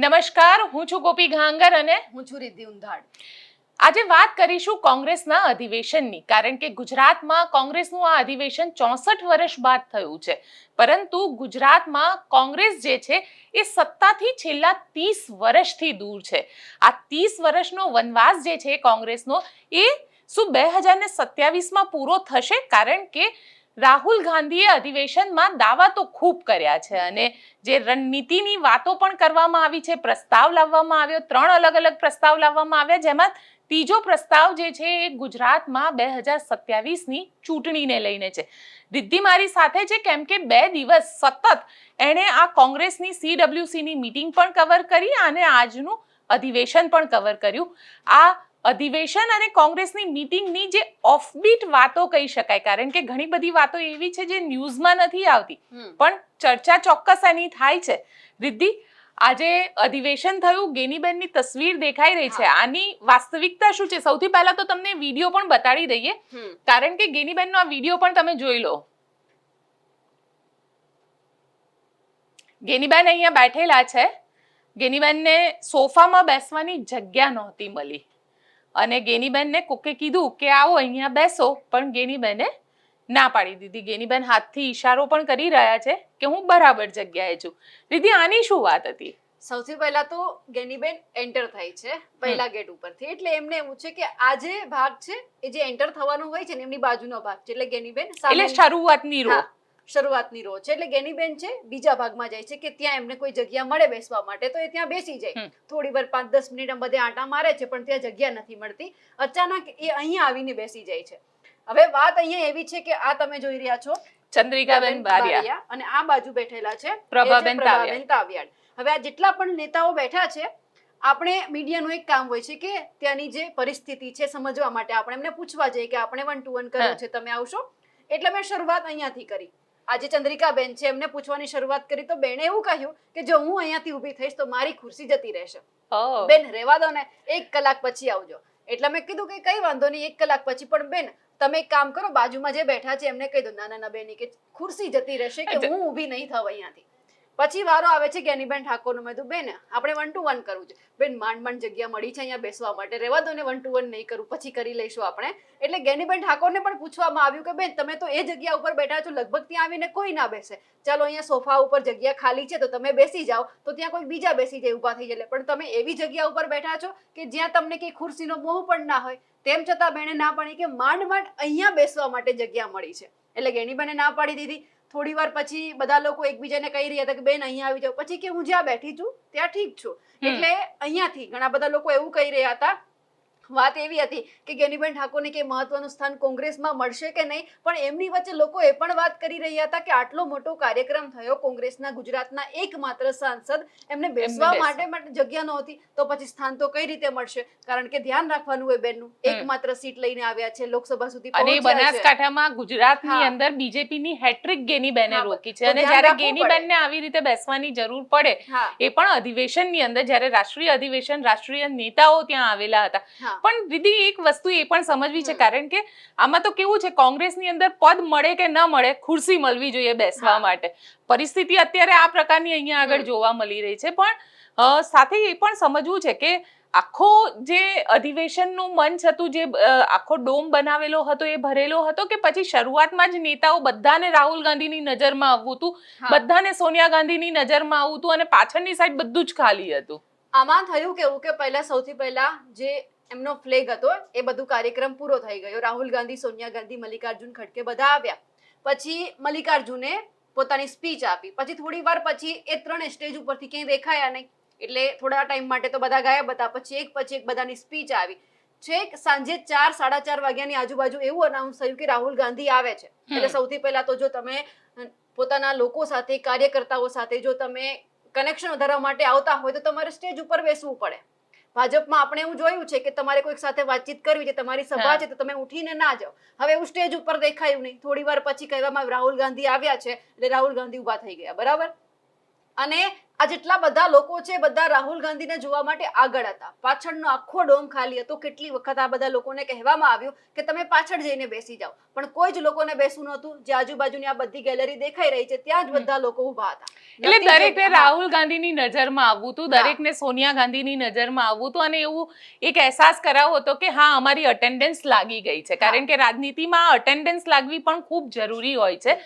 નમસ્કાર હું છું ગોપી ઘાંગર અને હું છું રિદ્ધિ ઉંધાડ. આજે વાત કરીશું કોંગ્રેસના અધિવેશનની કારણ કે ગુજરાતમાં કોંગ્રેસનું આ અધિવેશન ચોસઠ વર્ષ બાદ થયું છે. પરંતુ ગુજરાતમાં કોંગ્રેસ જે છે એ સત્તાથી છેલ્લા ત્રીસ વર્ષથી દૂર છે. આ ત્રીસ વર્ષનો વનવાસ જે છે કોંગ્રેસનો એ શું બે હજાર ને સત્યાવીસમાં પૂરો થશે? કારણ કે રાહુલ ગાંધીએ અધિવેશનમાં દાવા તો ખૂબ કર્યા છે અને જે રણનીતિની વાતો પણ કરવામાં આવી છે, પ્રસ્તાવ લાવવામાં આવ્યો, ત્રણ અલગ અલગ પ્રસ્તાવ લાવવામાં આવ્યા, જેમાં ત્રીજો પ્રસ્તાવ જે છે એ ગુજરાતમાં બે હજાર સત્યાવીસની ચૂંટણીને લઈને છે. રિદ્ધિ મારી સાથે છે, કેમ કે બે દિવસ સતત એણે આ કોંગ્રેસની સીડબ્લ્યુસીની મીટિંગ પણ કવર કરી અને આજનું અધિવેશન પણ કવર કર્યું. આ અધિવેશન અને કોંગ્રેસની મીટિંગની જે ઓફબીટ વાતો કહી શકાય કારણ કે ઘણી બધી વાતો એવી છે જે ન્યૂઝમાં નથી આવતી. પણ ચર્ચા ચોક્કસ એની થાય છે. રિદ્ધિ આજે અધિવેશન થયું ગેનીબેનની તસવીર દેખાઈ રહી છે. આની વાસ્તવિકતા શું છે? સૌથી પહેલા તો તમને વીડિયો પણ બતાડી દઈએ. કારણ કે ગેનીબેનનો આ વીડિયો પણ તમે જોઈ લો. ગેનીબેન અહીંયા બેઠેલા છે. ગેનીબેનને સોફામાં બેસવાની જગ્યા નહોતી મળી. અને ગેનીબેનને કોકે કીધું કે આવો અહીંયા બેસો. પણ ગેનીબેને ના પાડી દીધી. ગેનીબેન હાથથી ઈશારો પણ કરી રહ્યા છે કે હું બરાબર જગ્યાએ છું. દીદી આની શું વાત હતી? સૌથી પહેલા તો ગેનીબેન એન્ટર થઈ છે પહેલા ગેટ ઉપરથી. એટલે એમને એવું છે કે આ જે ભાગ છે એ જે એન્ટર થવાનો હોય છે ને એમની બાજુનો ભાગ છે. એટલે ગેનીબેન એટલે શરૂઆતની રો શરૂઆતની રો છે. એટલે ગેનીબેન છે બીજા ભાગમાં જાય છે કે ત્યાં એમને કોઈ જગ્યા મળે બેસવા માટે તો એ ત્યાં બેસી જાય. થોડી વાર પાંચ દસ મિનિટ બધે આંટા મારે છે પણ ત્યાં જગ્યા નથી મળતી. અચાનક એ અહીંયા આવીને બેસી જાય છે. હવે વાત અહીંયા એવી છે કે આ તમે જોઈ રહ્યા છો. ચંદ્રિકાબેન બારિયા. અને આ બાજુ બેઠેલા છે. પ્રભાબેન તાવિયાડ. હવે આ જેટલા પણ નેતાઓ બેઠા છે આપણે મીડિયાનું એક કામ હોય છે કે ત્યાંની જે પરિસ્થિતિ છે સમજવા માટે આપણે એમને પૂછવા જઈએ કે આપણે વન ટુ વન કર્યું છે તમે આવશો? એટલે મેં શરૂઆત અહીંયાથી કરી. આજે ચંદ્રિકાબેન છે એમને પૂછવાની શરૂઆત કરી તો બેને એવું કહ્યું કે જો હું અહીંયાથી ઊભી થઈશ તો મારી ખુરશી જતી રહેશે. બેન રહેવા દો ને એક કલાક પછી આવજો. એટલે મેં કીધું કે કઈ વાંધો નહીં એક કલાક પછી પણ બેન તમે એક કામ કરો બાજુમાં જે બેઠા છે એમને કહી દો ના ના બેની બેન કે ખુરશી જતી રહેશે કે હું ઊભી નહીં થવા અહીંયાથી. પછી વારો આવે છે જ્ઞાનીબેન ઠાકોરનો. મેં બેન, આપણે વન ટુ વન કરવું છે. બેન, માંડ માંડ જગ્યા મળી છે અહીંયા બેસવા માટે. રહેવા દો ને વન ટુ વન નહીં કરું. પછી કરી લઈશું આપણે. એટલે જ્ઞાનીબેન ઠાકોરને પણ પૂછવામાં આવ્યું કે, બેન, તમે તો એ જગ્યા ઉપર બેઠા છો, લગભગ ત્યાં આવીને કોઈ ના બેસે. ચાલો અહીંયા સોફા ઉપર જગ્યા ખાલી છે તો તમે બેસી જાઓ. તો ત્યાં કોઈ બીજા બેસી જાય, ઊભા થઈ જાય. પણ તમે એવી જગ્યા ઉપર બેઠા છો કે જ્યાં તમને કંઈ ખુરશીનો મોહ પણ ના હોય. તેમ છતાં બેને ના પાડી કે, માંડ માંડ અહીંયા બેસવા માટે જગ્યા મળી છે. એટલે ગેણીબેને ના પાડી દીધી. થોડી વાર પછી બધા લોકો એકબીજાને કહી રહ્યા હતા કે બેન અહીંયા આવી જાઓ. પછી કે હું જ્યાં બેઠી છું ત્યાં ઠીક છું. એટલે અહીંયાથી ઘણા બધા લોકો એવું કહી રહ્યા હતા વાત એવી હતી કે ગેનીબેન ઠાકોરને કે મહત્વનું સ્થાન કોંગ્રેસમાં મળશે કે નહીં? પણ એમની વચ્ચે લોકો એ પણ વાત કરી રહ્યા હતા કે આટલો મોટો કાર્યક્રમ થયો કોંગ્રેસના ગુજરાતના એકમાત્ર સાંસદ. એમને બેસવા. માટે માટે જગ્યા નહોતી. તો પછી સ્થાન તો કઈ રીતે મળશે? કારણ કે ધ્યાન રાખવાનું એ બેનનું. એકમાત્ર સીટ લઈને આવ્યા છે લોકસભા સુધી અને બનાસકાંઠામાં ગુજરાતની. અંદર બીજેપીની હેટ્રિક ગેનીબેને બેને રોકી છે. અને જ્યારે ગેનીબેનને આવી રીતે બેસવાની જરૂર પડે એ પણ અધિવેશનની અંદર જ્યારે રાષ્ટ્રીય અધિવેશન રાષ્ટ્રીય નેતાઓ ત્યાં આવેલા હતા. પણ દીદી એક વસ્તુ એ પણ સમજવી છે કારણ કે આમાં તો કેવું છે કોંગ્રેસની અંદર પદ મળે કે ન મળે ખુરશી મળવી જોઈએ બેસવા માટે. પરિસ્થિતિ અત્યારે આ પ્રકારની અહીંયા આગળ જોવા મળી રહી છે પણ સાથે એ પણ સમજવું છે કે આખો જે અધિવેશનનું મંચ હતું જે આખો ડોમ બનાવેલો હતો એ ભરેલો હતો કે પછી શરૂઆતમાં જ નેતાઓ બધાને રાહુલ ગાંધીની નજરમાં આવવું હતું બધાને સોનિયા ગાંધીની નજરમાં આવવું હતું અને પાછળની સાઈડ બધું જ ખાલી હતું? આમાં થયું કેવું કે પહેલા સૌથી પહેલા જે એમનો ફ્લેગ હતો. એ બધું કાર્યક્રમ પૂરો થઈ ગયો. રાહુલ ગાંધી સોનિયા ગાંધી મલ્લિકાર્જુન ખડકે બધા આવ્યા. પછી મલ્લિકાર્જુને પોતાની સ્પીચ આપી. પછી થોડી વાર પછી એ ત્રણ સ્ટેજ ઉપરથી ક્યાંય દેખાયા નહીં. એટલે થોડા ટાઈમ માટે તો બધા ગાયબ હતા. પછી એક પછી એક બધાની સ્પીચ આવી. છેક સાંજે ચાર સાડા ચાર વાગ્યાની આજુબાજુ એવું અનાઉન્સ થયું કે રાહુલ ગાંધી આવે છે. એટલે સૌથી પહેલા તો જો તમે પોતાના લોકો સાથે કાર્યકર્તાઓ સાથે જો તમે કનેક્શન વધારવા માટે આવતા હોય તો તમારે સ્ટેજ ઉપર બેસવું પડે. ભાજપમાં આપણે એવું જોયું છે કે તમારે કોઈક સાથે વાતચીત કરવી છે તમારી સભા છે તો તમે ઉઠીને ના જાઓ. હવે એવું સ્ટેજ ઉપર દેખાયું નહીં. થોડી વાર પછી કહેવામાં રાહુલ ગાંધી આવ્યા છે એટલે રાહુલ ગાંધી ઊભા થઈ ગયા. બરાબર? અને આ જેટલા બધા લોકો છે બધા રાહુલ ગાંધીને જોવા માટે આગળ હતા. પાછળનો આખો ડોમ ખાલી હતો. કેટલી વખત આ બધા લોકોને કહેવામાં આવ્યું કે તમે પાછળ જઈને બેસી જાઓ. પણ કોઈ જ લોકોને બેસવું નહોતું. જે આજુબાજુની આ બધી ગેલેરી દેખાઈ રહી છે ત્યાં જ બધા લોકો ઊભા હતા. એટલે દરેકને રાહુલ ગાંધીની નજરમાં આવવું હતું. દરેકને સોનિયા ગાંધીની નજરમાં આવવું હતું અને એવું એક અહેસાસ કરાવો હતો કે હા અમારી અટેન્ડન્સ લાગી ગઈ છે. કારણ કે રાજનીતિમાં અટેન્ડન્સ લાગવી પણ ખૂબ જરૂરી હોય છે.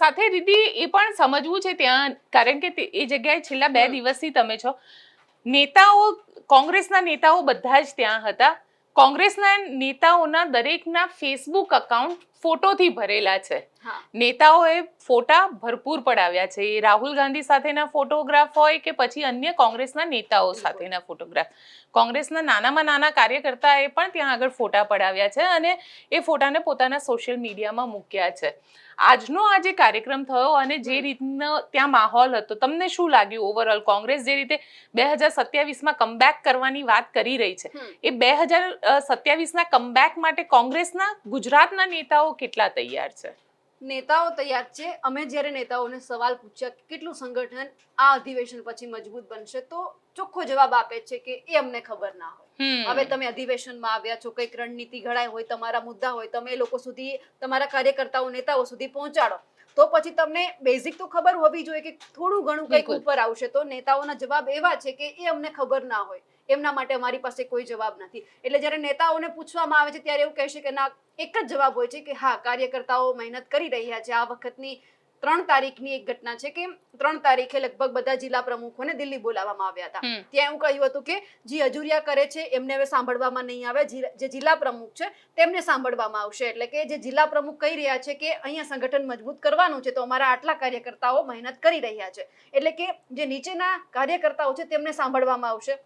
સાથે દીદી એ પણ સમજવું છે ત્યાં કારણ કે એ એ જગ્યાએ છેલ્લા બે દિવસથી તમે છો. નેતાઓ કોંગ્રેસના નેતાઓ બધા જ ત્યાં હતા. કોંગ્રેસના નેતાઓના દરેકના ફેસબુક અકાઉન્ટ ફોટોથી ભરેલા છે. નેતાઓએ ફોટા ભરપૂર પડાવ્યા છે. એ રાહુલ ગાંધી સાથેના ફોટોગ્રાફ હોય કે પછી અન્ય કોંગ્રેસના નેતાઓ સાથેના ફોટોગ્રાફ. કોંગ્રેસના નાનામાં નાના કાર્યકર્તાએ પણ ત્યાં આગળ ફોટા પડાવ્યા છે અને એ ફોટાને પોતાના સોશિયલ મીડિયામાં મૂક્યા છે. આજનો આ જે કાર્યક્રમ થયો અને જે રીતનો ત્યાં માહોલ હતો તમને શું લાગ્યું ઓવરઓલ કોંગ્રેસ જે રીતે બે હજાર સત્યાવીસમાં કમબેક કરવાની વાત કરી રહી છે એ બે હજાર સત્યાવીસના કમબેક માટે કોંગ્રેસના ગુજરાતના નેતાઓ કેટલા તૈયાર છે? નેતાઓ તૈયાર છે. અમે જ્યારે નેતાઓને સવાલ પૂછ્યા કે કેટલું સંગઠન આ અધિવેશન પછી મજબૂત બનશે તો ચોખ્ખો જવાબ આપે છે કે એ અમને ખબર ના હોય. હવે તમે અધિવેશનમાં આવ્યા છો કંઈક રણનીતિ ઘડાય હોય તમારા મુદ્દા હોય તમે એ લોકો સુધી તમારા કાર્યકર્તાઓ નેતાઓ સુધી પહોંચાડો તો પછી તમને બેઝિક તો ખબર હોવી જોઈએ કે થોડું ઘણું કંઈક ઉપર આવશે. તો નેતાઓના જવાબ એવા છે કે એ અમને ખબર ના હોય. એમના માટે અમારી પાસે કોઈ જવાબ નથી. એટલે જ્યારે નેતાઓને પૂછવામાં આવે છે ત્યારે એવું કહેશે કે ના એક જ જવાબ હોય છે કે હા કાર્યકર્તાઓ મહેનત કરી રહ્યા છે. આ વખતની ત્રણ તારીખની એક ઘટના છે કે ત્રણ તારીખે લગભગ બધા જિલ્લા પ્રમુખોને દિલ્હી બોલાવવામાં આવ્યા હતા. ત્યાં એવું કહ્યું હતું કે જે હજુરિયા કરે છે એમને હવે સાંભળવામાં નહીં આવે. જે જિલ્લા પ્રમુખ છે તેમને સાંભળવામાં આવશે. એટલે કે જે જિલ્લા પ્રમુખ કહી રહ્યા છે કે અહીંયા સંગઠન મજબૂત કરવાનું છે તો અમારા આટલા કાર્યકર્તાઓ મહેનત કરી રહ્યા છે. એટલે કે જે નીચેના કાર્યકર્તાઓ છે તેમને સાંભળવામાં આવશે.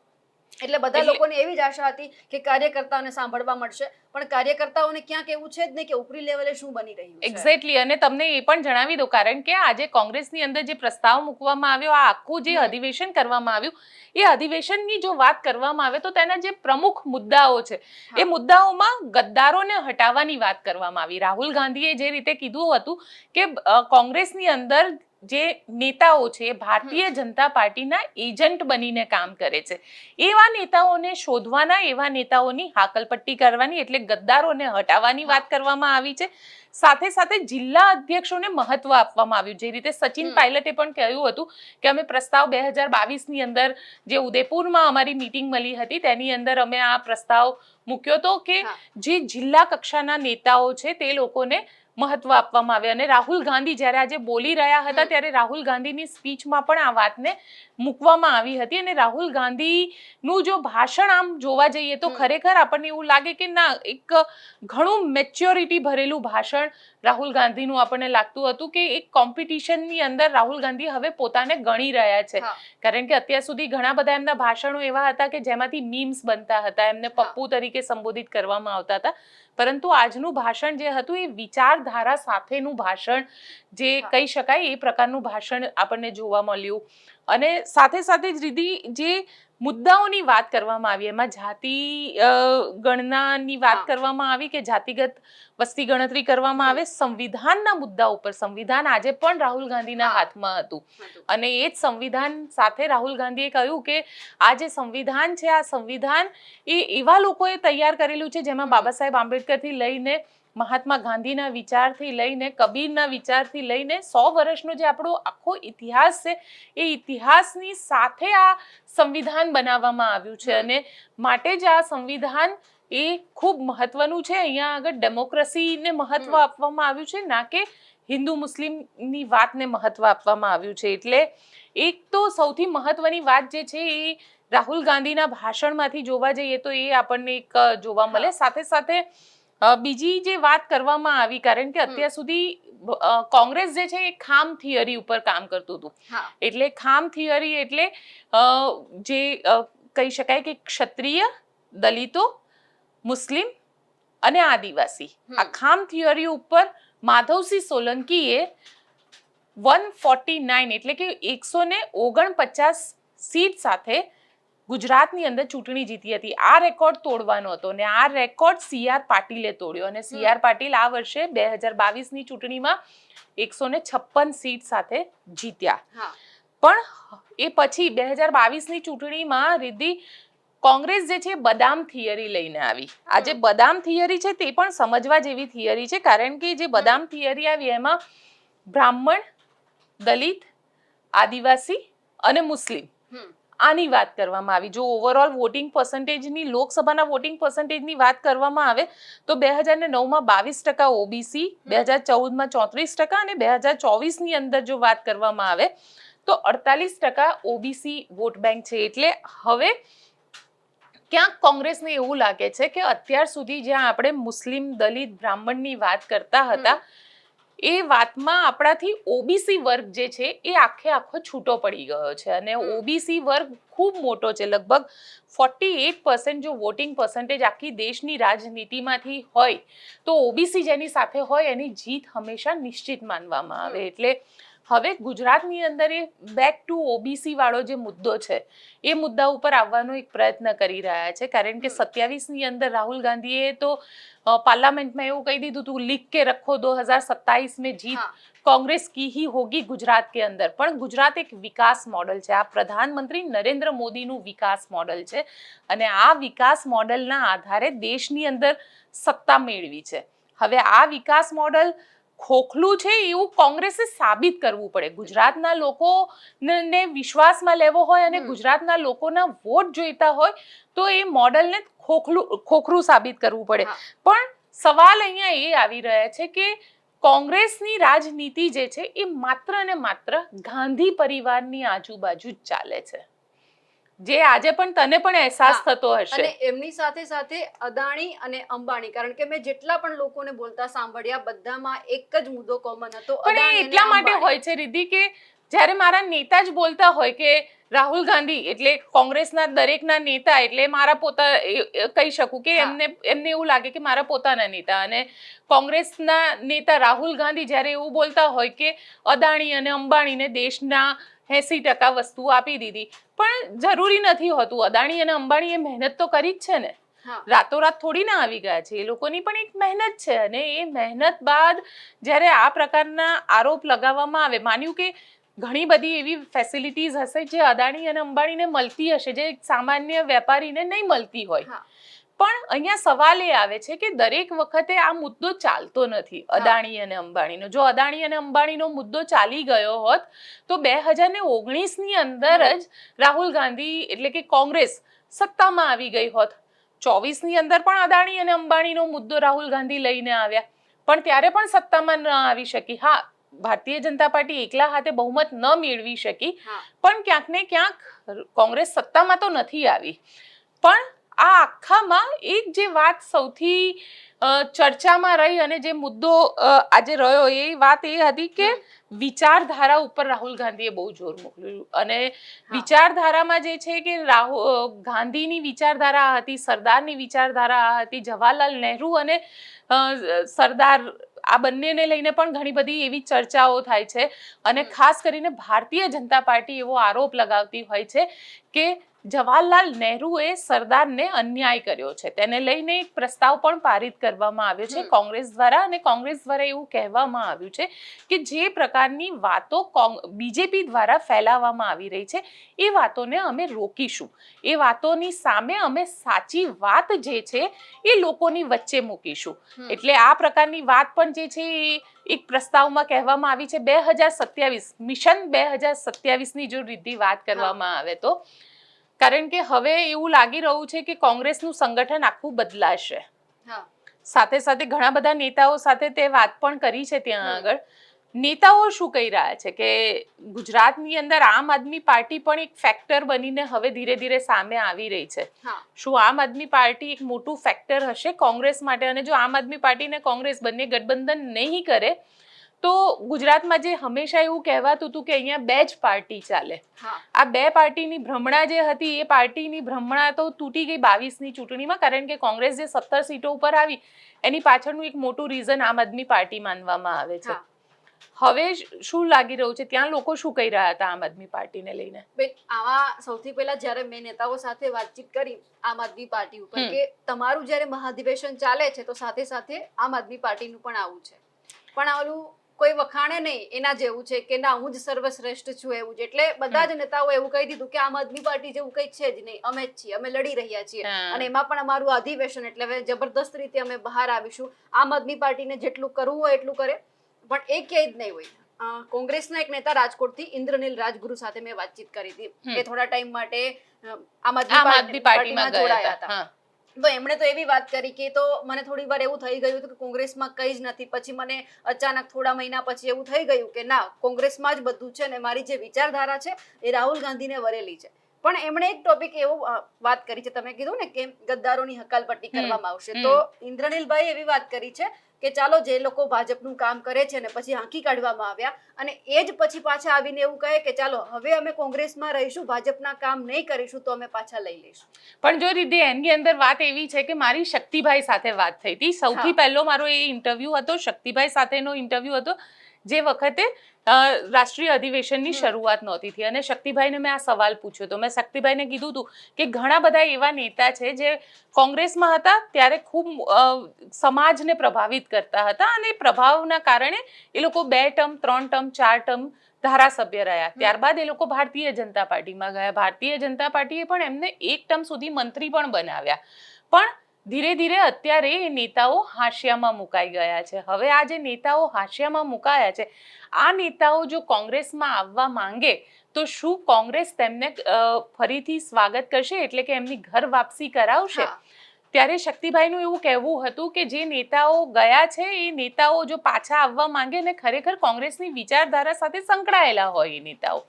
એટલે બધા લોકોને એવી જ આશા હતી કે કાર્યકર્તાઓને સાંભળવા મળશે. પણ કાર્યકર્તાઓને ક્યાંક એવું છે જ નહીં કે ઉપરી લેવલે શું બની રહ્યું છે. એક્ઝેક્ટલી અને તમને એ પણ જણાવી દો કારણ કે આજે કોંગ્રેસની અંદર જે પ્રસ્તાવ મૂકવામાં આવ્યો આ આખું જે અધિવેશન કરવામાં આવ્યું એ અધિવેશનની જો વાત કરવામાં આવે તો તેના જે પ્રમુખ મુદ્દાઓ છે એ મુદ્દાઓમાં ગદ્દારોને હટાવવાની વાત કરવામાં આવી. રાહુલ ગાંધીએ જે રીતે કીધું હતું કે કોંગ્રેસની અંદર જે નેતાઓ છે ભારતીય જનતા પાર્ટીના એજન્ટ બનીને કામ કરે છે. એવા નેતાઓને શોધવાના એવા નેતાઓની હાકલપટ્ટી કરવાની એટલે ગદ્દારોને હટાવવાની વાત કરવામાં આવી છે. સાથે સાથે જિલ્લા અધ્યક્ષોને મહત્વ આપવામાં આવ્યું. જે રીતે સચિન પાયલટે પણ કહ્યું હતું કે અમે પ્રસ્તાવ બે હજાર બાવીસની અંદર જે ઉદયપુરમાં અમારી મીટિંગ મળી હતી તેની અંદર અમે આ પ્રસ્તાવ મૂક્યો હતો કે જે જિલ્લા કક્ષાના નેતાઓ છે તે લોકોને મહત્વ આપવામાં આવે. અને રાહુલ ગાંધી જ્યારે આજે બોલી રહ્યા હતા ત્યારે રાહુલ ગાંધીની સ્પીચમાં પણ આ વાતને મૂકવામાં આવી હતી. અને રાહુલ ગાંધીનું જો ભાષણ આમ જોવા જઈએ તો ખરેખર આપણને એવું લાગે કે ના એક ઘણું મેચ્યોરિટી ભરેલું ભાષણ રાહુલ ગાંધીનું આપણને લાગતું હતું કે એક કોમ્પિટિશનની અંદર રાહુલ ગાંધી હવે પોતાને ગણી રહ્યા છે. કારણ કે અત્યાર સુધી ઘણા બધા એમના ભાષણો એવા હતા કે જેમાંથી મીમ્સ બનતા હતા એમને પપ્પુ તરીકે સંબોધિત કરવામાં આવતા હતા. પરંતુ આજનું ભાષણ જે હતું એ વિચારધારા સાથેનું ભાષણ જે કહી શકાય એ પ્રકારનું ભાષણ આપણને જોવા મળ્યું. અને સાથે સાથે જ રીધી જે મુદ્દાઓની વાત કરવામાં આવી. એમાં જાતિ ગણનાની વાત કરવામાં આવી કે જાતિગત વસ્તી ગણતરી કરવામાં આવે? સંવિધાનના મુદ્દા ઉપર. સંવિધાન આજે પણ રાહુલ ગાંધીના હાથમાં હતું. અને એ જ સંવિધાન સાથે રાહુલ ગાંધીએ કહ્યું કે આ જે સંવિધાન છે આ સંવિધાન એ એવા લોકોએ તૈયાર કરેલું છે જેમાં બાબા સાહેબ આંબેડકરથી લઈને મહાત્મા ગાંધીના વિચારથી લઈને કબીરના વિચારથી લઈને સો વર્ષનો જે આપણો આખો ઇતિહાસ છે એ ઇતિહાસની સાથે આ સંવિધાન બનાવવામાં આવ્યું છે. અને માટે જ આ સંવિધાન એ ખૂબ મહત્વનું છે. અહીંયા આગળ ડેમોક્રેસીને મહત્વ આપવામાં આવ્યું છે ના કે હિન્દુ મુસ્લિમની વાતને મહત્વ આપવામાં આવ્યું છે. એટલે એક તો સૌથી મહત્વની વાત જે છે એ રાહુલ ગાંધીના ભાષણમાંથી જોવા જઈએ તો એ આપણને એક જોવા મળે. સાથે સાથે બીજી જે વાત કરવામાં આવી કારણ કે અત્યાર સુધી કોંગ્રેસ જે છે એ ખામ થિયરી ઉપર કામ કરતું હતું. એટલે ખામ થિયરી એટલે જે કહી શકાય કે ક્ષત્રિય દલિતો મુસ્લિમ અને આદિવાસી. આ ખામ થિયરી ઉપર માધવસિંહ સોલંકીએ વન ફોર્ટી નાઇન એટલે કે એકસો ને ઓગણપચાસ સીટ સાથે ગુજરાતની અંદર ચૂંટણી જીતી હતી. આ રેકોર્ડ તોડવાનો હતો અને આ રેકોર્ડ સી આર પાટીલે તોડ્યો અને સી આર પાટીલ આ વર્ષે બે હજાર બાવીસની ચૂંટણીમાં એકસો ને છપ્પન સીટ સાથે જીત્યા. પણ એ પછી બે હજાર બાવીસની ચૂંટણીમાં રિદ્ધિ કોંગ્રેસ જે છે બદામ થિયરી લઈને આવી. આ જે બદામ થિયરી છે તે પણ સમજવા જેવી થિયરી છે કારણ કે જે બદામ થિયરી આવી એમાં બ્રાહ્મણ દલિત આદિવાસી અને મુસ્લિમ. આની વાત કરવામાં આવી. જો ઓવરઓલ વોટિંગ પર્સન્ટેજની લોકસભાના વોટિંગ પર્સન્ટેજની વાત કરવામાં આવે તો બે હજાર ને નવમાં બાવીસ ટકા ઓબીસી બે હજાર ચૌદમાં ચોત્રીસ ટકા અને બે હજાર ચોવીસની અંદર જો વાત કરવામાં આવે તો અડતાલીસ ટકા ઓબીસી વોટ બેંક છે. એટલે હવે ક્યાંક કોંગ્રેસને એવું લાગે છે કે અત્યાર સુધી જ્યાં આપણે મુસ્લિમ દલિત બ્રાહ્મણની વાત કરતા હતા એ વાતમાં આપણાથી ઓબીસી વર્ગ જે છે એ આખે આખો છૂટો પડી ગયો છે. અને ઓબીસી વર્ગ ખૂબ મોટો છે. લગભગ ફોર્ટી એટ પર્સન્ટ જો વોટિંગ પર્સન્ટેજ આખી દેશની રાજનીતિમાંથી હોય તો ઓબીસી જેની સાથે હોય એની જીત હંમેશા નિશ્ચિત માનવામાં આવે. એટલે હવે ગુજરાતની અંદર એ બેક ટુ ઓબીસી વાળો જે મુદ્દો છે એ મુદ્દા ઉપર આવવાનો એક પ્રયત્ન કરી રહ્યા છે કારણ કે હમ. સત્યાવીસની અંદર રાહુલ ગાંધીએ તો અ, પાર્લામેન્ટમાં એવું કહી દીધું હતું लिख के रखो 2027 में जीत હા. कांग्रेस की ही होगी गुजरात के अंदर પણ ગુજરાત એક વિકાસ મોડલ છે આ પ્રધાનમંત્રી નરેન્દ્ર મોદીનું વિકાસ મોડલ છે અને આ વિકાસ મોડલના આધારે દેશની અંદર સત્તા મેળવી છે હવે આ વિકાસ મોડલ ખોખલું છે એવું કોંગ્રેસે સાબિત કરવું પડે. ગુજરાતના લોકોને વિશ્વાસમાં લેવો હોય અને ગુજરાતના લોકોના વોટ જોઈતા હોય તો એ મોડલને ખોખલું ખોખરું સાબિત કરવું પડે. પણ સવાલ અહીંયા એ આવી રહ્યા છે કે કોંગ્રેસની રાજનીતિ જે છે એ માત્ર ને માત્ર ગાંધી પરિવારની આજુબાજુ જ ચાલે છે. જે આજે પણ તને પણ અહેસાસ થતો હશે. અને એમની સાથે સાથે અદાણી અને અંબાણી કારણ કે મેં જેટલા પણ લોકોને બોલતા સાંભળ્યા બધામાં એક જ મુદ્દો કોમન હતો પણ એ એટલા માટે હોય છે રિદ્ધિ કે જ્યારે મારા નેતા જ બોલતા હોય કે રાહુલ ગાંધી એટલે કોંગ્રેસના દરેકના નેતા એટલે મારા પોતા કહી શકું કે એમને એમને એવું લાગે કે મારા પોતાના નેતા. અને કોંગ્રેસના નેતા રાહુલ ગાંધી જ્યારે એવું બોલતા હોય કે અદાણી અને અંબાણીને દેશના એસી ટકા વસ્તુ આપી દીધી. પણ જરૂરી નથી હોતું. અદાણી અને અંબાણીએ મહેનત તો કરી જ છે ને. રાતોરાત થોડી ના આવી ગયા છે. એ લોકોની પણ એક મહેનત છે અને એ મહેનત બાદ જ્યારે આ પ્રકારના આરોપ લગાવવામાં આવે માન્યું કે ઘણી બધી એવી ફેસિલિટીઝ હશે જે અદાણી અને અંબાણીને મળતી હશે જે સામાન્ય વેપારીને નહીં મળતી હોય. પણ અહીંયા સવાલ એ આવે છે કે દરેક વખતે આ મુદ્દો ચાલતો નથી અદાણી અને અંબાણીનો. જો અદાણી અને અંબાણીનો મુદ્દો ચાલી ગયો હોત તો બે હજાર ને ઓગણીસની અંદર જ રાહુલ ગાંધી એટલે કે કોંગ્રેસ સત્તામાં આવી ગઈ હોત. ચોવીસની અંદર પણ અદાણી અને અંબાણીનો મુદ્દો રાહુલ ગાંધી લઈને આવ્યા. પણ ત્યારે પણ સત્તામાં ન આવી શકી. હા ભારતીય જનતા પાર્ટી એકલા હાથે બહુમત ન મેળવી શકી. પણ ક્યાંક ને ક્યાંક કોંગ્રેસ સત્તામાં તો નથી આવી. પણ આ આખામાં એક જે વાત સૌથી ચર્ચામાં રહી અને જે મુદ્દો આજે રહ્યો એ વાત એ હતી કે વિચારધારા ઉપર રાહુલ ગાંધીએ બહુ જોર મોકલ્યું અને વિચારધારામાં જે છે કે રાહુલ ગાંધીની વિચારધારા હતી સરદારની વિચારધારા હતી જવાહરલાલ નહેરુ અને સરદાર આ બંનેને લઈને પણ ઘણી બધી એવી ચર્ચાઓ થાય છે અને ખાસ કરીને ભારતીય જનતા પાર્ટી એવો આરોપ લગાવતી હોય છે કે જવાહરલાલ નહેરુએ સરદારને અન્યાય કર્યો છે. તેને લઈને એક પ્રસ્તાવ પણ પારિત કરવામાં આવ્યો છે કોંગ્રેસ દ્વારા અને કોંગ્રેસ દ્વારા એવું કહેવામાં આવ્યું છે કે જે પ્રકારની વાતો બીજેપી દ્વારા ફેલાવવામાં આવી રહી છે એ વાતોને અમે રોકીશું. એ વાતોની સામે અમે સાચી વાત જે છે એ લોકોની વચ્ચે મૂકીશું. એટલે આ પ્રકારની વાત પણ જે છે એ એક પ્રસ્તાવમાં કહેવામાં આવી છે. બે હજાર સત્યાવીસ મિશન બે હજાર સત્યાવીસની જો રીતિ વાત કરવામાં આવે તો કારણ કે હવે એવું લાગી રહ્યું છે કે કોંગ્રેસનું સંગઠન આખું બદલાશે. સાથે સાથે ઘણા બધા નેતાઓ સાથે તે વાત પણ કરી છે ત્યાં આગળ. નેતાઓ શું કહી રહ્યા છે કે ગુજરાતની અંદર આમ આદમી પાર્ટી પણ એક ફેક્ટર બનીને હવે ધીરે ધીરે સામે આવી રહી છે. શું આમ આદમી પાર્ટી એક મોટું ફેક્ટર હશે કોંગ્રેસ માટે? અને જો આમ આદમી પાર્ટી અને કોંગ્રેસ બંને ગઠબંધન નહીં કરે તો ગુજરાતમાં જે હંમેશા એવું કહેવાતું હતું કે અહીંયા બે જ પાર્ટી ચાલે. આ બે પાર્ટીની ભ્રમણા જે હતી એ પાર્ટીની ભ્રમણા તો તૂટી ગઈ બાવીસની ચૂંટણીમાં કારણ કે કોંગ્રેસ જે સત્તર સીટો ઉપર આવી એની પાછળનું એક મોટું રીઝન આમ આદમી પાર્ટી માનવામાં આવે છે. હવે શું લાગી રહ્યું છે? ત્યાં લોકો શું કહી રહ્યા હતા આમ આદમી પાર્ટીને લઈને? બેન આવા સૌથી પહેલા જ્યારે મેં નેતાઓ સાથે વાતચીત કરી આમ આદમી પાર્ટી ઉપર કે તમારું જ્યારે મહાધિવેશન ચાલે છે તો સાથે સાથે આમ આદમી પાર્ટીનું પણ આવું છે. પણ આ ઓલું કોઈ વખાણે નહીં એના જેવું છે કે ના હું જ સર્વશ્રેષ્ઠ છું એવું છે એટલે બધા જ નેતાઓ એવું કહી દીધું કે આમ આદમી પાર્ટી જેવું કંઈ છે જ નહીં. અમે જ છીએ અમે લડી રહ્યા છીએ. અને એમાં પણ અમારું અધિવેશન એટલે હવે જબરદસ્ત રીતે અમે બહાર આવીશું. આમ આદમી પાર્ટીને જેટલું કરવું હોય એટલું કરે પણ એ ક્યાંય જ નહીં હોય. કોંગ્રેસના એક નેતા રાજકોટથી ઇન્દ્રનીલ રાજગુરુ સાથે મેં વાતચીત કરી હતી. એ થોડા ટાઈમ માટે આમ આદમી પાર્ટીમાં જોડાયા હતા. તો એમણે તો એવી વાત કરી કે તો મને થોડી વાર એવું થઈ ગયું કે કોંગ્રેસમાં કંઈ જ નથી. પછી મને અચાનક થોડા મહિના પછી એવું થઈ ગયું કે ના કોંગ્રેસમાં જ બધું છે ને મારી જે વિચારધારા છે એ રાહુલ ગાંધીને વરેલી છે. પણ એમણે એક ટોપિક એવો વાત કરી છે તમે કીધું ને કે ગદ્દારોની હકાલપટ્ટી કરવામાં આવશે. તો ઇન્દ્રનીલભાઈ એવી વાત કરી છે કે ચાલો જે લોકો ભાજપનું કામ કરે છે અને પછી હાંકી કાઢવામાં આવ્યા અને એ જ પછી પાછા આવીને એવું કહે કે ચાલો હવે અમે કોંગ્રેસમાં રહીશું ભાજપના કામ નહીં કરીશું તો અમે પાછા લઈ લઈશું. પણ જો રીધે એની અંદર વાત એવી છે કે મારી શક્તિભાઈ સાથે વાત થઈ હતી. સૌથી પહેલો મારો એ ઇન્ટરવ્યુ હતો શક્તિભાઈ સાથેનો ઇન્ટરવ્યુ હતો. જે વખતે રાષ્ટ્રીય અધિવેશનની શરૂઆત નહોતી થઈ. અને શક્તિભાઈને મેં આ સવાલ પૂછ્યો હતો મેં શક્તિભાઈને કીધું હતું કે ઘણા બધા એવા નેતા છે જે કોંગ્રેસમાં હતા ત્યારે ખૂબ સમાજને પ્રભાવિત કરતા હતા અને પ્રભાવના કારણે એ લોકો બે ટર્મ ત્રણ ટર્મ ચાર ટર્મ ધારાસભ્ય રહ્યા. ત્યારબાદ એ લોકો ભારતીય જનતા પાર્ટીમાં ગયા. ભારતીય જનતા પાર્ટીએ પણ એમને એક ટર્મ સુધી મંત્રી પણ બનાવ્યા. પણ ધીરે ધીરે અત્યારે એ નેતાઓ હાશિયામાં મુકાઈ ગયા છે. હવે આ જે નેતાઓ હાશિયામાં મુકાયા છે આ નેતાઓ જો કોંગ્રેસમાં આવવા માંગે તો શું કોંગ્રેસ તેમને ફરીથી સ્વાગત કરશે? એટલે કે એમની ઘર વાપસી કરાવશે? ત્યારે શક્તિભાઈનું એવું કહેવું હતું કે જે નેતાઓ ગયા છે એ નેતાઓ જો પાછા આવવા માંગે ને ખરેખર કોંગ્રેસની વિચારધારા સાથે સંકળાયેલા હોય એ નેતાઓ.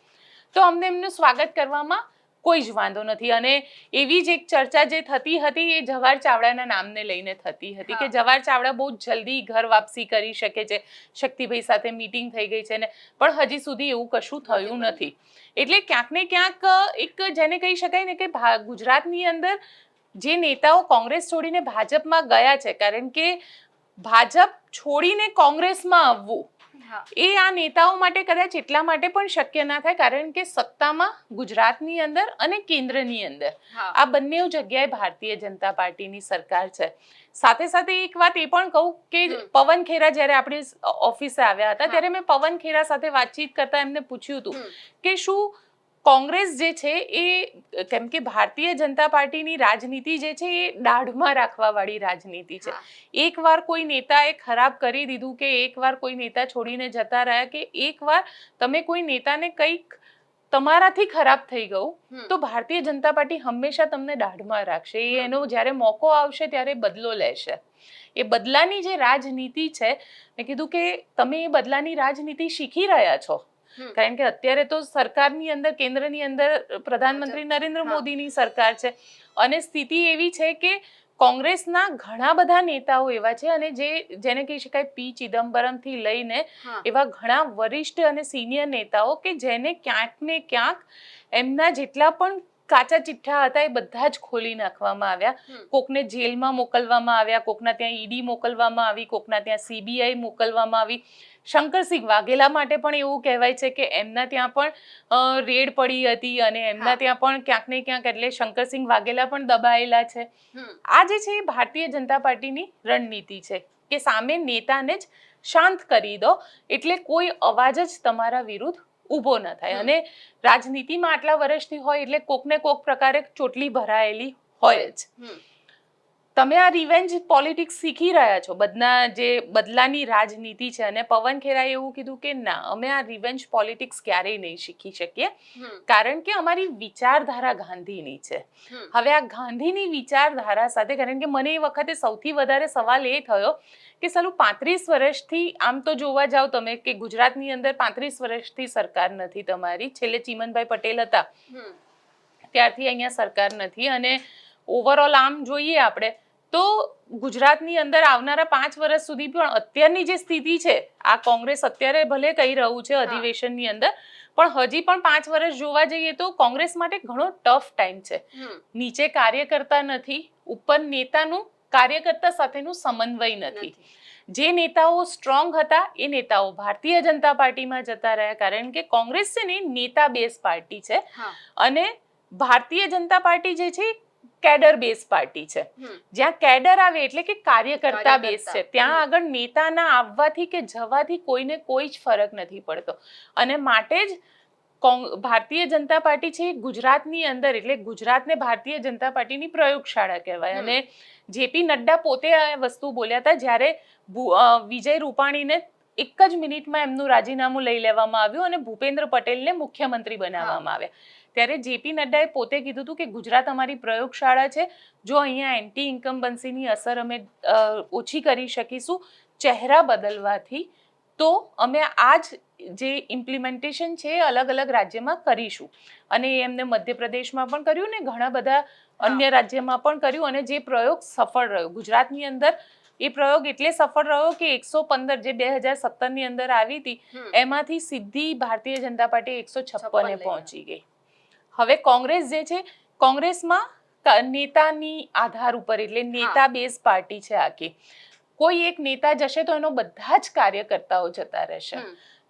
તો અમને એમનું સ્વાગત કરવામાં કોઈ જ વાંધો નથી. અને એવી જ એક ચર્ચા જે થતી હતી એ જવાહર ચાવડાના નામને લઈને થતી હતી કે. જવાહર ચાવડા બહુ જ જલ્દી ઘર વાપસી કરી શકે છે. શક્તિભાઈ સાથે મીટિંગ થઈ ગઈ છે ને પણ હજી સુધી એવું કશું થયું નથી. એટલે ક્યાંક ને ક્યાંક એક જેને કહી શકાય ને કે ભા- ગુજરાતની અંદર જે નેતાઓ કોંગ્રેસ છોડીને ભાજપમાં ગયા છે કારણ કે ભાજપ છોડીને કોંગ્રેસમાં આવવું એ આ નેતાઓ માટે કદાચ એટલા માટે પણ શક્ય ના થાય કારણ કે સત્તામાં ગુજરાતની અંદર અને કેન્દ્રની અંદર. આ બંને જગ્યાએ ભારતીય જનતા પાર્ટીની સરકાર છે. સાથે સાથે એક વાત એ પણ કહું કે પવન ખેરા જ્યારે આપણે ઓફિસે આવ્યા હતા ત્યારે મેં પવન ખેરા સાથે વાતચીત કરતા એમને પૂછ્યું હતું કે શું કોંગ્રેસ જે છે એ કેમ કે ભારતીય જનતા પાર્ટીની રાજનીતિ જે છે એ દાઢમાં રાખવા વાળી રાજનીતિ છે. એકવાર કોઈ નેતાએ ખરાબ કરી દીધું કે એકવાર કોઈ નેતા છોડીને જતા રહ્યા કે એકવાર તમે કોઈ નેતાને કંઈક તમારાથી ખરાબ થઈ ગયું તો ભારતીય જનતા પાર્ટી હંમેશા તમને દાઢમાં રાખશે. એ એનો જ્યારે મોકો આવશે ત્યારે બદલો લેશે. એ બદલાની જે રાજનીતિ છે મેં કીધું કે તમે એ બદલાની રાજનીતિ શીખી રહ્યા છો. કારણ કે અત્યારે તો સરકારની અંદર કેન્દ્રની અંદર પ્રધાનમંત્રી નરેન્દ્ર મોદીની સરકાર છે. અને સ્થિતિ એવી છે કે કોંગ્રેસના ઘણા બધા નેતાઓ એવા છે અને જે જેને કહી શકાય પી. ચિદમ્બરમથી લઈને એવા ઘણા વરિષ્ઠ અને સિનિયર નેતાઓ કે જેને ક્યાંક ને ક્યાંક એમના જેટલા પણ કાચા ચિઠ્ઠા હતા એ બધા જ ખોલી નાખવામાં આવ્યા. કોકને જેલમાં મોકલવામાં આવ્યા કોકના ત્યાં ઈડી મોકલવામાં આવી કોકના ત્યાં સીબીઆઈ મોકલવામાં આવી. શંકરસિંહ વાઘેલા માટે પણ એવું કહેવાય છે કે એમના ત્યાં પણ રેડ પડી હતી અને એમના ત્યાં પણ ક્યાંક ને ક્યાંક એટલે શંકરસિંહ વાઘેલા પણ દબાયેલા છે. આ જે છે એ ભારતીય જનતા પાર્ટીની રણનીતિ છે કે સામે નેતાને જ શાંત કરી દો એટલે કોઈ અવાજ જ તમારા વિરુદ્ધ ઊભો ન થાય. અને રાજનીતિમાં આટલા વર્ષથી હોય એટલે કોક ને કોક પ્રકારે ચોટલી ભરાયેલી હોય જ. તમે આ રિવેન્જ પોલિટિક્સ શીખી રહ્યા છો? બદના જે બદલાની રાજનીતિ છે અને પવન ખેરાએ એવું કીધું કે ના અમે આ રિવેન્જ પોલિટિક્સ ક્યારેય નહીં શીખી શકીએ. કારણ કે અમારી વિચારધારા ગાંધીની છે. હવે આ ગાંધીની વિચારધારા સાથે કારણ કે મને એ વખતે સૌથી વધારે સવાલ એ થયો કે સાલું પાંત્રીસ વર્ષથી આમ તો જોવા જાઓ તમે કે ગુજરાતની અંદર પાંત્રીસ વર્ષથી સરકાર નથી તમારી. છેલ્લે ચીમનભાઈ પટેલ હતા. ત્યારથી અહીંયા સરકાર નથી અને ઓવરઓલ આમ જોઈએ આપણે તો ગુજરાતની અંદર આવનારા પાંચ વર્ષ સુધી પણ અત્યારની જે સ્થિતિ છે આ કોંગ્રેસ અત્યારે ભલે કહી રહ્યું છે અધિવેશનની અંદર પણ હજી પણ પાંચ વર્ષ જોવા જઈએ તો કોંગ્રેસ માટે ઘણો ટફ ટાઈમ છે. નીચે કાર્યકર્તા નથી ઉપર નેતાનું કાર્યકર્તા સાથેનું સમન્વય નથી. જે નેતાઓ સ્ટ્રોંગ હતા એ નેતાઓ ભારતીય જનતા પાર્ટીમાં જતા રહ્યા કારણ કે કોંગ્રેસ છે ને નેતા બેઝ પાર્ટી છે. અને ભારતીય જનતા પાર્ટી જે છે કેડર બેઝ પાર્ટી છે. જ્યાં કેડર આવે એટલે કે કાર્યકર્તા. બેઝ છે. ત્યાં. આગળ નેતાના આવવાથી કે જવાથી કોઈને કોઈ જ ફરક નથી પડતો. અને માટે જ ભારતીય જનતા પાર્ટી છે ગુજરાતની અંદર એટલે ગુજરાતને ભારતીય જનતા પાર્ટીની પ્રયોગશાળા કહેવાય. અને જેપી નડ્ડા પોતે આ વસ્તુ બોલ્યા હતા જ્યારે વિજય રૂપાણીને એક જ મિનિટમાં એમનું રાજીનામું લઈ લેવામાં આવ્યું અને ભૂપેન્દ્ર પટેલને મુખ્યમંત્રી બનાવવામાં આવ્યા. ત્યારે જેપી નડ્ડાએ પોતે કીધું હતું કે ગુજરાત અમારી પ્રયોગશાળા છે. જો અહીંયા એન્ટી ઇન્કમ્બન્સીની અસર અમે ઓછી કરી શકીશું ચહેરા બદલવાથી તો અમે આ જ જે ઇમ્પ્લિમેન્ટેશન છે એ અલગ અલગ રાજ્યમાં કરીશું. અને એમને મધ્યપ્રદેશમાં પણ કર્યું ને ઘણા બધા અન્ય રાજ્યમાં પણ કર્યું અને જે પ્રયોગ સફળ રહ્યો. ગુજરાતની અંદર એ પ્રયોગ એટલે સફળ રહ્યો કે એકસો પંદર જે બે હજાર સત્તરની અંદર આવી હતી એમાંથી સીધી ભારતીય જનતા પાર્ટી એકસો છપ્પને પહોંચી ગઈ. હવે કોંગ્રેસ જે છે કોંગ્રેસમાં નેતાની આધાર ઉપર એટલે નેતા બેઝ પાર્ટી છે આખી. કોઈ એક નેતા જશે તો એનો બધા જ કાર્યકર્તાઓ જતા રહેશે.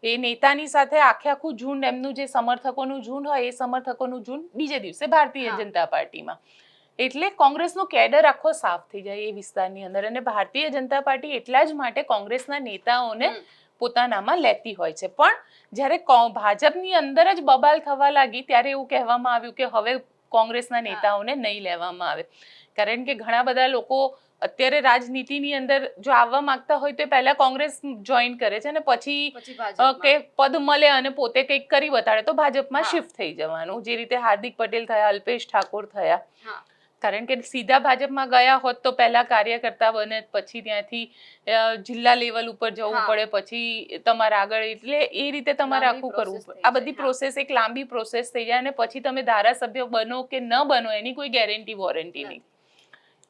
એ નેતાની સાથે આખે આખું ઝુંડ એમનું જે સમર્થકોનું ઝુંડ હોય એ સમર્થકોનું ઝુંડ બીજે દિવસે ભારતીય. જનતા પાર્ટીમાં. એટલે કોંગ્રેસનો કેડર આખો સાફ થઈ જાય એ વિસ્તારની અંદર. અને ભારતીય જનતા પાર્ટી એટલા જ માટે કોંગ્રેસના નેતાઓને. પોતાનામાં લેતી હોય છે. પણ જ્યારે ભાજપની અંદર જ બબાલ થવા લાગી ત્યારે એવું કહેવામાં આવ્યું કે હવે કોંગ્રેસના નેતાઓને નહીં લેવામાં આવે. કારણ કે ઘણા બધા લોકો અત્યારે રાજનીતિની અંદર જો આવવા માંગતા હોય તો પહેલા કોંગ્રેસ જોઈન કરે છે અને પછી. કે પદ મળે અને પોતે કંઈક કરી બતાડે તો ભાજપમાં શિફ્ટ થઈ જવાનું. જે રીતે હાર્દિક પટેલ થયા અલ્પેશ ઠાકોર થયા. કારણ કે સીધા ભાજપમાં ગયા હોત તો પહેલા કાર્યકર્તા બને પછી ત્યાંથી જિલ્લા લેવલ ઉપર જવું પડે પછી તમારે આગળ એટલે એ રીતે તમારે લાંબી આખું કરવું પડે આ બધી પ્રોસેસ એક લાંબી પ્રોસેસ થઈ જાય અને પછી તમે ધારાસભ્ય બનો કે ન બનો એની કોઈ ગેરંટી વોરંટી નહીં.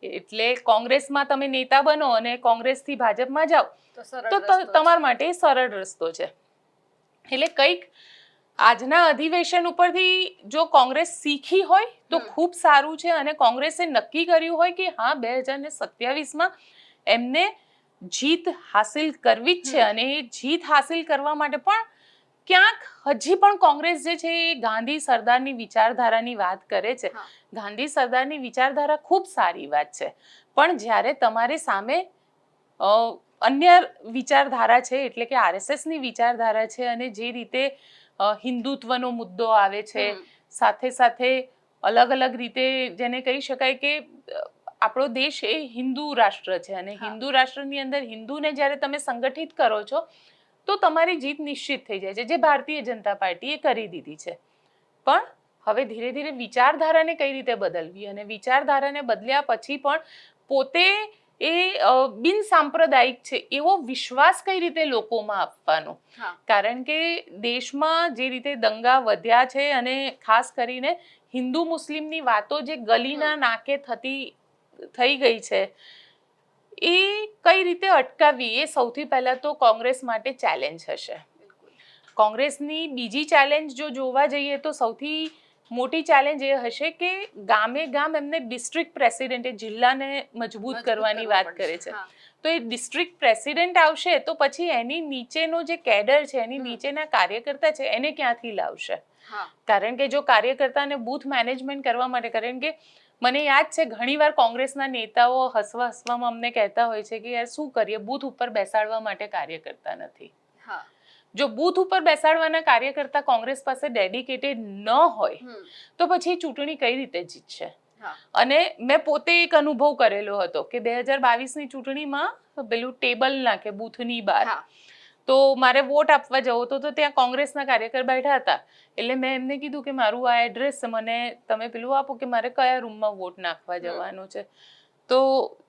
એટલે કોંગ્રેસમાં તમે નેતા બનો અને કોંગ્રેસથી ભાજપમાં જાઓ તો. તમારા માટે સરળ રસ્તો છે. એટલે કંઈક આજના અધિવેશન ઉપરથી જો કોંગ્રેસ શીખી હોય તો ખૂબ સારું છે અને કોંગ્રેસે નક્કી કર્યું હોય કે હા બે હજાર ને સત્યાવીસમાં એમને જીત હાસિલ કરવી જ છે અને એ જીત હાસિલ કરવા માટે પણ ક્યાંક હજી પણ કોંગ્રેસ જે છે એ ગાંધી સરદારની વિચારધારાની વાત કરે છે. ગાંધી સરદારની વિચારધારા ખૂબ સારી વાત છે. પણ જ્યારે તમારે સામે અન્ય વિચારધારા છે એટલે કે આરએસએસની વિચારધારા છે અને જે રીતે હિન્દુત્વનો મુદ્દો આવે છે. સાથે સાથે અલગ અલગ રીતે જેને કહી શકાય કે આપણો દેશ એ હિન્દુ રાષ્ટ્ર છે અને હિન્દુ રાષ્ટ્રની અંદર હિન્દુને જ્યારે તમે સંગઠિત કરો છો તો તમારી જીત નિશ્ચિત થઈ જાય છે. જે ભારતીય જનતા પાર્ટીએ કરી દીધી છે. પણ હવે ધીરે ધીરે વિચારધારાને કઈ રીતે બદલવી? અને વિચારધારાને બદલ્યા પછી પણ પોતે એ બિનસાંપ્રદાયિક બિન સાંપ્રદાયિક છે એવો વિશ્વાસ કઈ રીતે લોકોમાં આપવાનો? કારણ કે દેશમાં જે રીતે દંગા વધ્યા છે અને ખાસ કરીને હિન્દુ મુસ્લિમની વાતો જે ગલીના નાકે થતી થઈ ગઈ છે એ કઈ રીતે અટકાવવી? એ સૌથી પહેલા તો કોંગ્રેસ માટે ચેલેન્જ હશે. કોંગ્રેસની બીજી ચેલેન્જ જો જોવા જઈએ તો સૌથી મોટી ચેલેન્જ એ હશે કે ગામે ગામ એમને ડિસ્ટ્રિક્ટ પ્રેસિડેન્ટ જિલ્લાને મજબૂત કરવાની વાત કરે છે. તો એ ડિસ્ટ્રિક્ટ પ્રેસિડેન્ટ આવશે તો પછી એની નીચેનો જે કેડર છે એની નીચેના કાર્યકર્તા છે એને ક્યાંથી લાવશે? કારણ કે જો કાર્યકર્તાને બૂથ મેનેજમેન્ટ કરવા માટે કારણ કે મને યાદ છે ઘણીવાર કોંગ્રેસના નેતાઓ હસવા હસવામાં અમને કહેતા હોય છે કે યાર શું કરીએ? બૂથ ઉપર બેસાડવા માટે કાર્યકર્તા નથી. જો બૂથ ઉપર બેસાડવાના કાર્યકર્તા કોંગ્રેસ પાસે ડેડિકેટેડ ન હોય તો પછી ચૂંટણી કઈ રીતે જીતશે. અને મેં પોતે એક અનુભવ કરેલો હતો કે બે હજાર બાવીસની ચૂંટણીમાં પેલું ટેબલ નાખે બૂથની બહાર. તો મારે વોટ આપવા જવો તો તો ત્યાં કોંગ્રેસના કાર્યકર બેઠા હતા એટલે મેં એમને કીધું કે મારું આ એડ્રેસ મને તમે પેલું આપો કે મારે કયા રૂમમાં વોટ નાખવા. જવાનું છે તો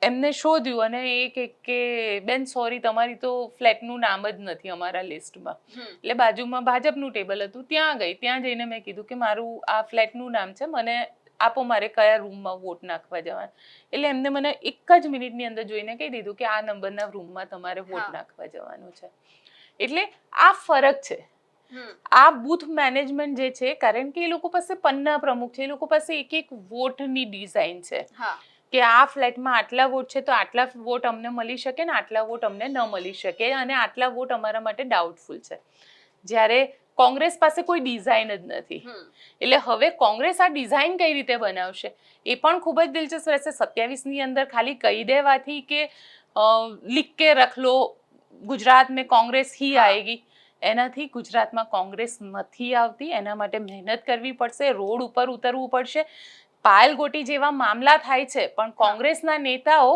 એમને શોધ્યું અને એ કે કે બેન સોરી તમારી તો ફ્લેટનું નામ જ નથી અમારા લિસ્ટમાં. એટલે બાજુમાં ભાજપનું ટેબલ હતું ત્યાં ગઈ. ત્યાં જઈને મેં કીધું કે મારું આ ફ્લેટનું નામ છે મને આપો મારે કયા રૂમમાં વોટ નાખવા જવાનું. એટલે એમને મને એક જ મિનિટની અંદર જોઈને કહી દીધું કે આ નંબરના રૂમમાં તમારે વોટ નાખવા જવાનું છે. એટલે આ ફરક છે. આ બૂથ મેનેજમેન્ટ જે છે કારણ કે એ લોકો પાસે પન્ના પ્રમુખ છે એ લોકો પાસે એક એક વોટની ડિઝાઇન છે. હા. કે આ ફ્લેટમાં આટલા વોટ છે તો આટલા વોટ અમને મળી શકે ને આટલા વોટ અમને ન મળી શકે અને આટલા વોટ અમારા માટે ડાઉટફુલ છે. જ્યારે કોંગ્રેસ પાસે કોઈ ડિઝાઇન જ નથી. એટલે હવે કોંગ્રેસ આ ડિઝાઇન કઈ રીતે બનાવશે? એ પણ ખૂબ જ દિલચસ્પ રહેશે. સત્યાવીસની અંદર ખાલી કહી દેવાથી કે લિખ કે રખ લો ગુજરાત મેં કોંગ્રેસ હી આએગી એનાથી ગુજરાતમાં કોંગ્રેસ નથી આવતી. એના માટે મહેનત કરવી પડશે. રોડ ઉપર ઉતરવું પડશે. પાયલ ગોટી જેવા મામલા થાય છે પણ કોંગ્રેસના નેતાઓ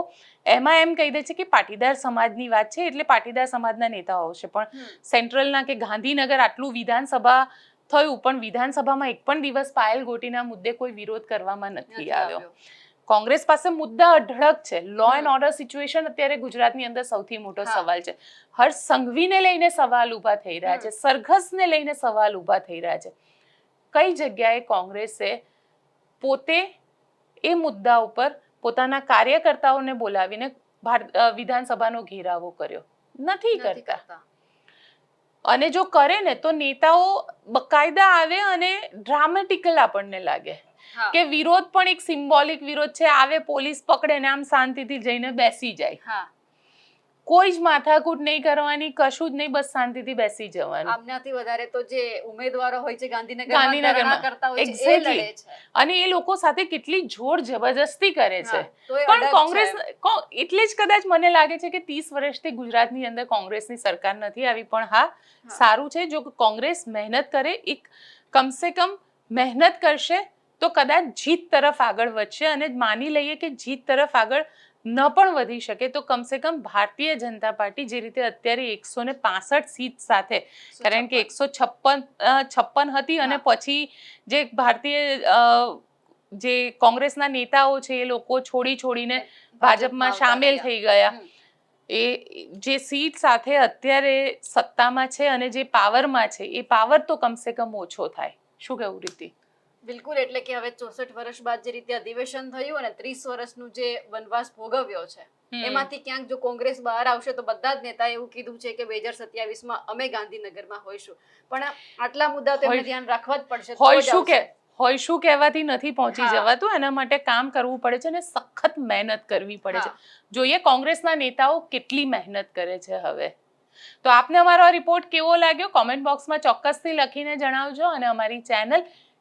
એમાં એમ કહી દે છે કે પાટીદાર સમાજની વાત છે એટલે પાટીદાર સમાજના નેતાઓ આવશે પણ સેન્ટ્રલના કે ગાંધીનગર આટલું વિધાનસભા થયું પણ વિધાનસભામાં એક પણ દિવસ પાયલ ગોટીના મુદ્દે કોઈ વિરોધ કરવામાં નથી આવ્યો. કોંગ્રેસ પાસે મુદ્દા અઢળક છે. લો. એન્ડ ઓર્ડર સિચ્યુએશન અત્યારે ગુજરાતની અંદર સૌથી મોટો સવાલ છે. હર્ષ સંઘવીને લઈને સવાલ ઊભા થઈ રહ્યા છે. સરઘસને લઈને સવાલ ઊભા થઈ રહ્યા છે. કઈ જગ્યાએ કોંગ્રેસે પોતે એ મુદ્દા ઉપર પોતાના કાર્યકર્તાઓને બોલાવીને વિધાનસભાનો ઘેરાવો કર્યો. નથી કરતા. અને જો કરે ને તો નેતાઓ બકાયદા આવે અને ડ્રામેટિકલ આપણને લાગે. કે વિરોધ પણ એક સિમ્બોલિક વિરોધ છે. આવે પોલીસ પકડે ને આમ શાંતિથી જઈને બેસી જાય. હા. કોઈ જ માથાકૂટ નહીં કરવાની કશું જ નહીં બસ શાંતિથી બેસી જવાનું. આમનાથી વધારે તો જે ઉમેદવારો હોય છે ગાંધીનગર ગાંધીનગરમાં. કરતા હોય છે એ લડે છે. અને એ લોકો સાથે કેટલી જોર જબરજસ્તી કરે છે. પણ કોંગ્રેસ એટલે જ કદાચ મને લાગે છે કે ત્રીસ વર્ષથી ગુજરાતની અંદર કોંગ્રેસની સરકાર નથી આવી પણ હા સારું છે જો કોંગ્રેસ મહેનત કરે એક કમસે કમ મહેનત કરશે તો કદાચ જીત તરફ આગળ વધશે અને માની લઈએ કે જીત તરફ આગળ ન પણ વધી શકે તો કમસે કમ ભારતીય જનતા પાર્ટી જે રીતે અત્યારે એકસો ને પાસઠ સીટ સાથે કારણ કે એકસો છપ્પન છપ્પન હતી અને પછી જે ભારતીય જે કોંગ્રેસના નેતાઓ છે એ લોકો છોડી છોડીને ભાજપમાં સામેલ થઈ ગયા. એ જે સીટ સાથે અત્યારે સત્તામાં છે અને જે પાવરમાં છે એ પાવર તો કમસે કમ ઓછો થાય. શું કહેવું રીતિ? બિલકુલ એટલે કે હવે ચોસઠ વર્ષ બાદ જે રીતે અધિવેશન થયું અને ત્રીસ વર્ષનું જે વનવાસ ભોગવ્યો છે એમાંથી ક્યાંક જો કોંગ્રેસ બહાર આવશે તો બધા જ નેતાએ એવું કીધું છે કે બે હજાર સત્યાવીસમાં અમે ગાંધીનગરમાં હોઈશું. પણ આટલા મુદ્દા તો એમને ધ્યાન રાખવા જ પડશે તો હોય જ શું કે આવશે. હોય શું કહેવાથી નથી પહોંચી જવાતું એના માટે કામ કરવું પડે છે અને સખત મહેનત કરવી પડે છે. જોઈએ કોંગ્રેસના નેતાઓ કેટલી મહેનત કરે છે હવે. તો આપને અમારો આ રિપોર્ટ કેવો લાગ્યો? કોમેન્ટ બોક્સમાં ચોક્કસથી લખીને જણાવજો અને અમારી ચેનલ